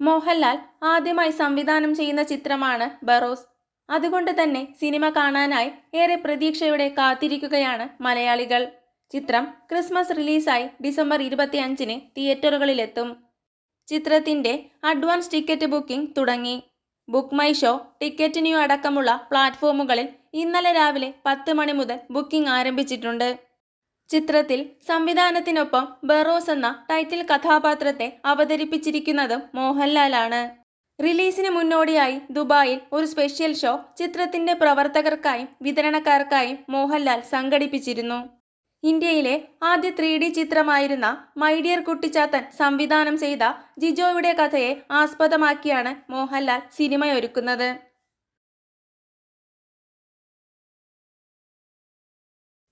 മോഹൻലാൽ ആദ്യമായി സംവിധാനം ചെയ്യുന്ന ചിത്രമാണ് ബറോസ്. അതുകൊണ്ട് തന്നെ സിനിമ കാണാനായി ഏറെ പ്രതീക്ഷയോടെ കാത്തിരിക്കുകയാണ് മലയാളികൾ. ചിത്രം ക്രിസ്മസ് റിലീസായി ഡിസംബർ ഇരുപത്തിയഞ്ചിന് തിയേറ്ററുകളിലെത്തും. ചിത്രത്തിന്റെ അഡ്വാൻസ് ടിക്കറ്റ് ബുക്കിംഗ് തുടങ്ങി. Book my show ticket new അടക്കമുള്ള പ്ലാറ്റ്ഫോമുകളിൽ ഇന്നലെ രാവിലെ പത്ത് മണി മുതൽ ബുക്കിംഗ് ആരംഭിച്ചിട്ടുണ്ട്. ചിത്രത്തിൽ സംവിധാനത്തിനൊപ്പം ബറോസ് എന്ന ടൈറ്റിൽ കഥാപാത്രത്തെ അവതരിപ്പിച്ചിരിക്കുന്നതും മോഹൻലാലാണ്. റിലീസിന് മുന്നോടിയായി ദുബായിൽ ഒരു സ്പെഷ്യൽ ഷോ ചിത്രത്തിന്റെ പ്രവർത്തകർക്കായും വിതരണക്കാർക്കായും മോഹൻലാൽ സംഘടിപ്പിച്ചിരുന്നു. ഇന്ത്യയിലെ ആദ്യ ത്രീ ഡി ചിത്രമായിരുന്ന മൈഡിയർ കുട്ടിച്ചാത്തൻ സംവിധാനം ചെയ്ത ജിജോയുടെ കഥയെ ആസ്പദമാക്കിയാണ് മോഹൻലാൽ സിനിമയൊരുക്കുന്നത്.